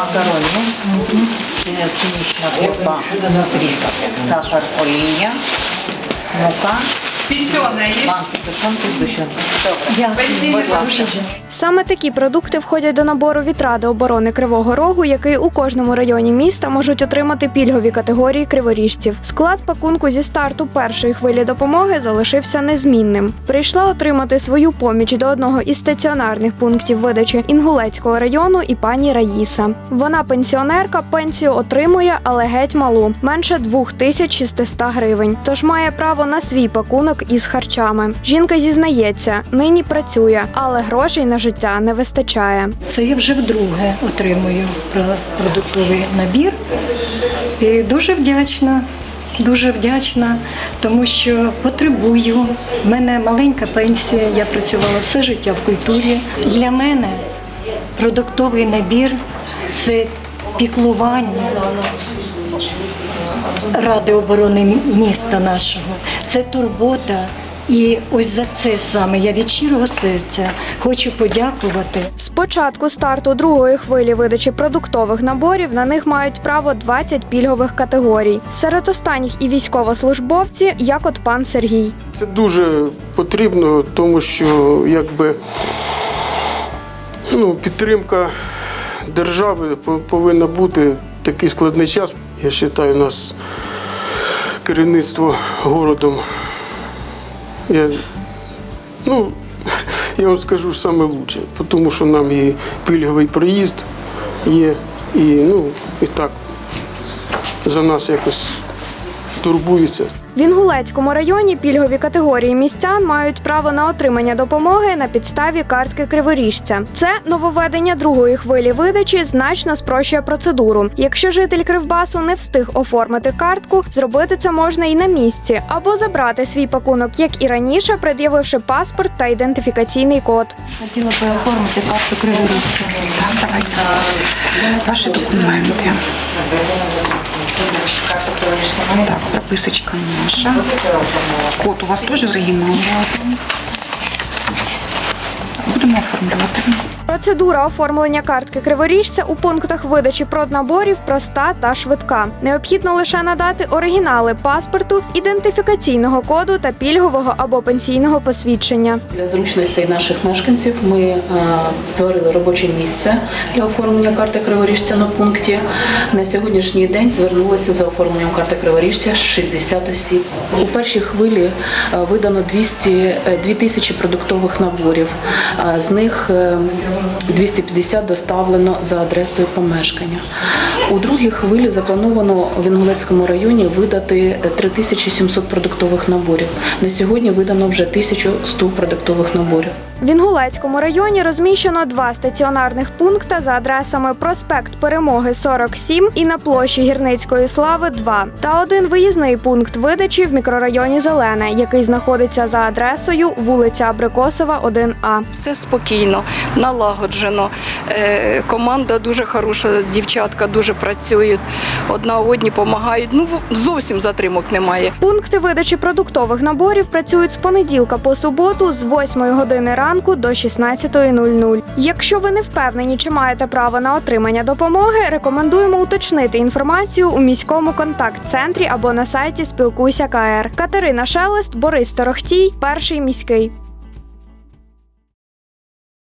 макарони, э, крупа внутри, сахар, олія, мука, Пенсионная есть? банки тушонки, згущенки. Добре. Будь ласка. Саме такі продукти входять до набору від Ради оборони Кривого Рогу, який у кожному районі міста можуть отримати пільгові категорії криворіжців. Склад пакунку зі старту першої хвилі допомоги залишився незмінним. Прийшла отримати свою поміч до одного із стаціонарних пунктів видачі Інгулецького району і пані Раїса. Вона пенсіонерка, пенсію отримує, але геть малу менше 2600 гривень. Тож має право на свій пакунок із харчами. Жінка зізнається, нині працює, але грошей на життя не вистачає. Це я вже вдруге отримую продуктовий набір. І дуже вдячна, дуже вдячна, тому що потребую. У мене маленька пенсія, я працювала все життя в культурі. Для мене продуктовий набір це піклування Ради оборони міста нашого, це турбота. І ось за це саме я від щирого серця хочу подякувати З початку старту другої хвилі видачі продуктових наборів на них мають право 20 пільгових категорій. Серед останніх і військовослужбовці, як от пан Сергій. Це дуже потрібно, тому що якби ну, підтримка держави повинна бути такий складний час. Я вважаю, у нас керівництво городом. Я, ну, я вам скажу саме лучше, тому що нам і пільговий проїзд є, і, ну, і так за нас якось турбуються. В Інгулецькому районі пільгові категорії містян мають право на отримання допомоги на підставі картки криворіжця. Це нововведення другої хвилі видачі значно спрощує процедуру. Якщо житель Кривбасу не встиг оформити картку, зробити це можна і на місці, або забрати свій пакунок, як і раніше, пред'явивши паспорт та ідентифікаційний код. Хотіла би оформити карту давайте. Ваші документи. Так, прописочка наша. Код у вас теж оригінальний. Будемо оформлювати. Процедура оформлення картки криворіжця у пунктах видачі проднаборів проста та швидка. Необхідно лише надати оригінали паспорту, ідентифікаційного коду та пільгового або пенсійного посвідчення. Для зручностей наших мешканців ми е, створили робоче місце для оформлення карти криворіжця на пункті. На сьогоднішній день звернулося за оформленням карти криворіжця 60 осіб. У першій хвилі е, видано 200, е, 2000 продуктових наборів. Е, З них е, 250 доставлено за адресою помешкання. У другій хвилі заплановано в Інгулецькому районі видати 3700 продуктових наборів. На сьогодні видано вже 1100 продуктових наборів. В Інгулецькому районі розміщено два стаціонарних пункти за адресами Проспект Перемоги 47 і на площі Гірницької слави 2 та один виїзний пункт видачі в мікрорайоні Зелене, який знаходиться за адресою вулиця Абрикосова, 1А. Все спокійно, налагоджено. Е, Команда дуже хороша, дівчатка дуже працюють, одна одній допомагають. Ну, зовсім затримок немає. Пункти видачі продуктових наборів працюють з понеділка по суботу з 8 години ранку до 16.00. Якщо ви не впевнені, чи маєте право на отримання допомоги, рекомендуємо уточнити інформацію у міському контакт-центрі або на сайті Спілкуйся КР. Катерина Шелест, Борис Торохтій, перший міський.